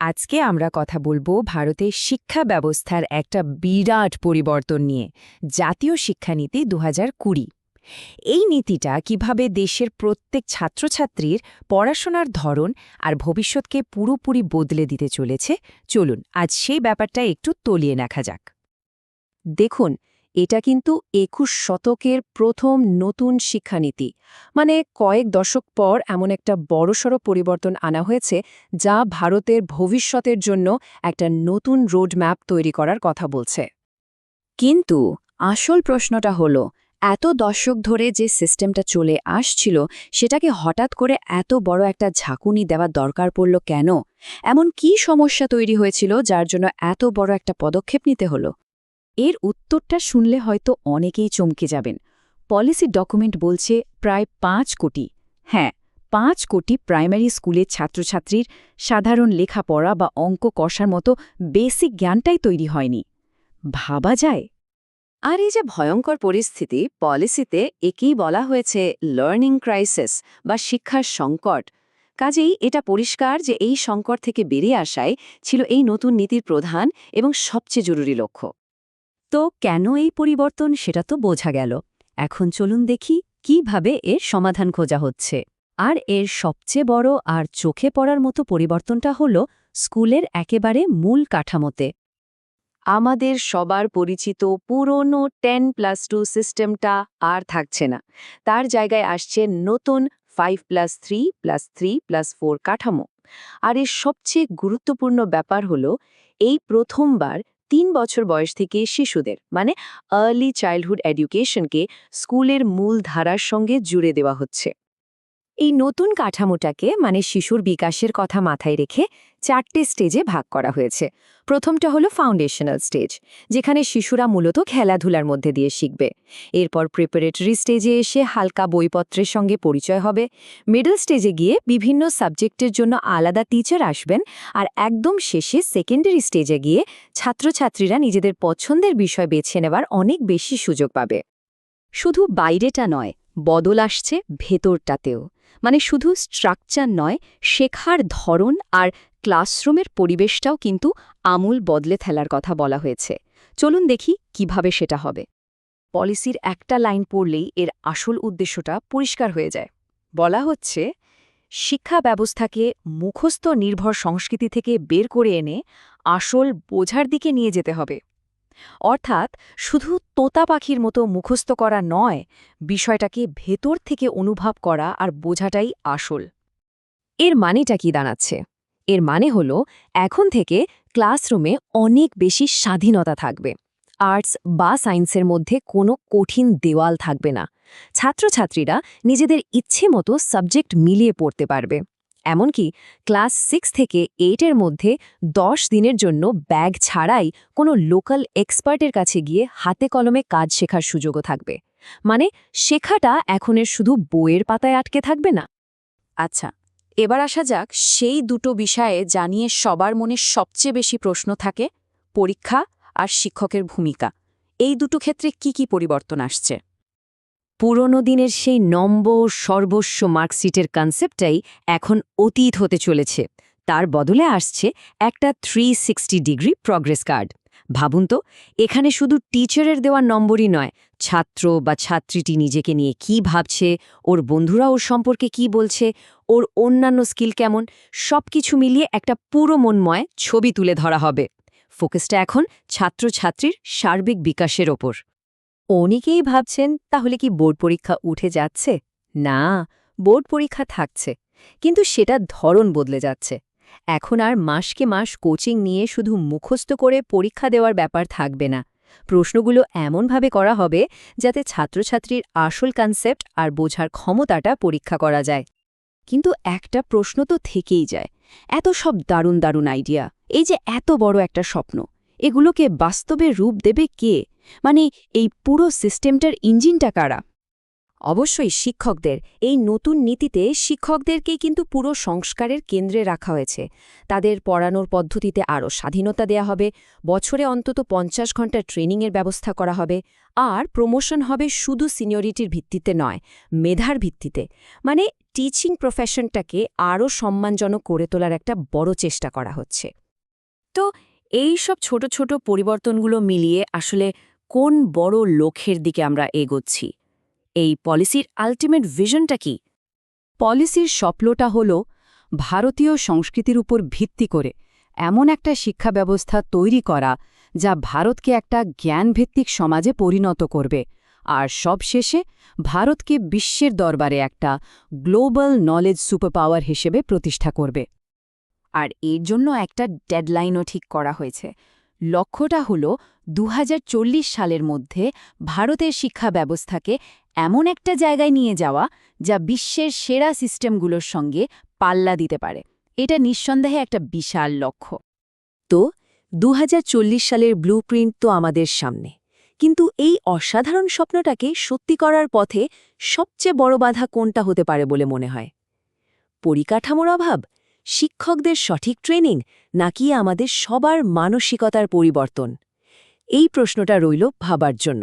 আজকে আমরা কথা বলব ভারতের শিক্ষা ব্যবস্থার একটা বিরাট পরিবর্তন নিয়ে, জাতীয় শিক্ষানীতি দু কুড়ি। এই নীতিটা কীভাবে দেশের প্রত্যেক ছাত্রছাত্রীর পড়াশোনার ধরন আর ভবিষ্যৎকে পুরোপুরি বদলে দিতে চলেছে, চলুন আজ সেই ব্যাপারটা একটু তলিয়ে দেখা যাক। দেখুন এটা কিন্তু একুশ শতকের প্রথম নতুন শিক্ষানীতি। মানে কয়েক দশক পর এমন একটা বড়সড় পরিবর্তন আনা হয়েছে, যা ভারতের ভবিষ্যতের জন্য একটা নতুন রোডম্যাপ তৈরি করার কথা বলছে। কিন্তু আসল প্রশ্নটা হলো, এত দশক ধরে যে সিস্টেমটা চলে আসছিল, সেটাকে হঠাৎ করে এত বড় একটা ঝাঁকুনি দেওয়া দরকার পড়ল কেন? এমন কি সমস্যা তৈরি হয়েছিল যার জন্য এত বড় একটা পদক্ষেপ নিতে হলো? এর উত্তরটা শুনলে হয়তো অনেকেই চমকে যাবেন। পলিসি ডকুমেন্ট বলছে প্রায় পাঁচ কোটি। হ্যাঁ পাঁচ কোটি প্রাইমারি স্কুলের ছাত্রছাত্রীর সাধারণ লেখাপড়া বা অঙ্ক কষার মতো বেসিক জ্ঞানটাই তৈরি হয়নি। ভাবা যায়। আর এই যে ভয়ঙ্কর পরিস্থিতি, পলিসিতে একেই বলা হয়েছে লার্নিং ক্রাইসিস বা শিক্ষার সংকট। কাজেই এটা পরিষ্কার যে এই সংকট থেকে বেরিয়ে আসায় ছিল এই নতুন নীতির প্রধান এবং সবচেয়ে জরুরি লক্ষ্য। তো কেন এই পরিবর্তন সেটা তো বোঝা গেল। এখন চলুন দেখি কীভাবে এর সমাধান খোঁজা হচ্ছে। আর এর সবচেয়ে বড় আর চোখে পড়ার মতো পরিবর্তনটা হল স্কুলের একেবারে মূল কাঠামোতে। আমাদের সবার পরিচিত পুরনো টেন প্লাস টু সিস্টেমটা আর থাকছে না। তার জায়গায় আসছে নতুন five plus three plus three plus four কাঠামো। আর এর সবচেয়ে গুরুত্বপূর্ণ ব্যাপার হল, এই প্রথমবার তিন বছর বয়স থেকে শিশুদের মানে আর্লি চাইল্ডহুড এডুকেশনকে স্কুলের মূল ধারার সঙ্গে জুড়ে দেওয়া হচ্ছে। এই নতুন কাঠামোটাকে মানে শিশুর বিকাশের কথা মাথায় রেখে চারটে স্টেজে ভাগ করা হয়েছে। প্রথমটা হলো ফাউন্ডেশনাল স্টেজ যেখানে শিশুরা মূলত খেলাধুলার মধ্যে দিয়ে শিখবে। এরপর প্রিপারেটরি স্টেজে এসে হালকা বইপত্রের সঙ্গে পরিচয় হবে। মিডল স্টেজে গিয়ে বিভিন্ন সাবজেক্টের জন্য আলাদা টিচার আসবেন আর একদম শেষে সেকেন্ডারি স্টেজে গিয়ে ছাত্রছাত্রীরা নিজেদের পছন্দের বিষয় বেছে নেবার অনেক বেশি সুযোগ পাবে। শুধু বাইরেটা নয়, বদল আসছে ভেতরটাতেও। মানে শুধু স্ট্রাকচার নয়, শেখার ধরন আর ক্লাসরুমের পরিবেশটাও কিন্তু আমূল বদলে ফেলার কথা বলা হয়েছে। চলুন দেখি কীভাবে সেটা হবে। পলিসির একটা লাইন পড়লেই এর আসল উদ্দেশ্যটা পরিষ্কার হয়ে যায়। বলা হচ্ছে, শিক্ষা ব্যবস্থাকে মুখস্থ নির্ভর সংস্কৃতি থেকে বের করে এনে আসল বোঝার দিকে নিয়ে যেতে হবে। অর্থাৎ শুধু তোতা পাখির মতো মুখস্থ করা নয়, বিষয়টাকে ভেতর থেকে অনুভব করা আর বোঝাটাই আসল। এর মানেটা কি দাঁড়াচ্ছে? এর মানে হল, এখন থেকে ক্লাসরুমে অনেক বেশি স্বাধীনতা থাকবে। আর্টস বা সায়েন্সের মধ্যে কোনো কঠিন দেওয়াল থাকবে না। ছাত্রছাত্রীরা নিজেদের ইচ্ছে মতো সাবজেক্ট মিলিয়ে পড়তে পারবে। এমনকি ক্লাস সিক্স থেকে এইটের মধ্যে দশ দিনের জন্য ব্যাগ ছাড়াই কোনো লোকাল এক্সপার্টের কাছে গিয়ে হাতে কলমে কাজ শেখার সুযোগও থাকবে। মানে শেখাটা এখনের শুধু বইয়ের পাতায় আটকে থাকবে না। আচ্ছা এবার আসা যাক সেই দুটো বিষয়ে জানিয়ে সবার মনে সবচেয়ে বেশি প্রশ্ন থাকে, পরীক্ষা আর শিক্ষকের ভূমিকা। এই দুটো ক্ষেত্রে কি কি পরিবর্তন আসছে? পুরনো দিনের সেই নম্বর, সর্বস্ব মার্কশিটের কনসেপ্টটাই এখন অতীত হতে চলেছে। তার বদলে আসছে একটা থ্রি ডিগ্রি প্রগ্রেস কার্ড ভাবুন তো, এখানে শুধু টিচারের দেওয়া নম্বরই নয়, ছাত্র বা ছাত্রীটি নিজেকে নিয়ে কি ভাবছে, ওর বন্ধুরা ওর সম্পর্কে কি বলছে, ওর অন্যান্য স্কিল কেমন সব কিছু মিলিয়ে একটা পুরো মনময় ছবি তুলে ধরা হবে। ফোকাসটা এখন ছাত্রছাত্রীর সার্বিক বিকাশের ওপর। অনেকেই ভাবছেন, তাহলে কি বোর্ড পরীক্ষা উঠে যাচ্ছে? না, বোর্ড পরীক্ষা থাকছে, কিন্তু সেটা ধরন বদলে যাচ্ছে। এখন আর মাসকে মাস কোচিং নিয়ে শুধু মুখস্থ করে পরীক্ষা দেওয়ার ব্যাপার থাকবে না। প্রশ্নগুলো এমনভাবে করা হবে যাতে ছাত্রছাত্রীর আসল কনসেপ্ট আর বোঝার ক্ষমতাটা পরীক্ষা করা যায়। কিন্তু একটা প্রশ্ন তো থেকেই যায়, এত সব দারুণ দারুণ আইডিয়া এই যে এত বড় একটা স্বপ্ন, এগুলোকে বাস্তবে রূপ দেবে কে? মানে এই পুরো সিস্টেমটার ইঞ্জিনটা কারা? অবশ্যই শিক্ষকদের। এই নতুন নীতিতে শিক্ষকদেরকেই কিন্তু পুরো সংস্কারের কেন্দ্রে রাখা হয়েছে। তাদের পড়ানোর পদ্ধতিতে আরও স্বাধীনতা দেয়া হবে, বছরে অন্তত পঞ্চাশ ঘণ্টা ট্রেনিংয়ের ব্যবস্থা করা হবে, আর প্রমোশন হবে শুধু সিনিয়রিটির ভিত্তিতে নয়, মেধার ভিত্তিতে। মানে টিচিং প্রফেশনটাকে আরও সম্মানজনক করে তোলার একটা বড় চেষ্টা করা হচ্ছে। তো এই সব ছোট ছোট পরিবর্তনগুলো মিলিয়ে আসলে কোন বড় লক্ষ্যের দিকে আমরা এগোচ্ছি? এই পলিসির আলটিমেট ভিশনটা কি? পলিসির স্বপ্নটা হল ভারতীয় সংস্কৃতির উপর ভিত্তি করে এমন একটা শিক্ষা ব্যবস্থা তৈরি করা যা ভারতকে একটা জ্ঞানভিত্তিক সমাজে পরিণত করবে। আর সবশেষে ভারতকে বিশ্বের দরবারে একটা গ্লোবাল নলেজ সুপারপাওয়ার হিসেবে প্রতিষ্ঠা করবে। আর এর জন্য একটা ডেডলাইনও ঠিক করা হয়েছে। লক্ষ্যটা হল দু হাজার চল্লিশ সালের মধ্যে ভারতের শিক্ষা ব্যবস্থাকে এমন একটা জায়গায় নিয়ে যাওয়া যা বিশ্বের সেরা সিস্টেমগুলোর সঙ্গে পাল্লা দিতে পারে। এটা নিঃসন্দেহে একটা বিশাল লক্ষ্য। তো দু হাজার চল্লিশ সালের ব্লুপ্রিন্ট তো আমাদের সামনে। কিন্তু এই অসাধারণ স্বপ্নটাকে সত্যি করার পথে সবচেয়ে বড় বাধা কোনটা হতে পারে বলে মনে হয়? পরিকাঠামোর অভাব? শিক্ষকদের সঠিক ট্রেনিং? নাকি আমাদের সবার মানসিকতার পরিবর্তন? এই প্রশ্নটা রইল ভাবার জন্য।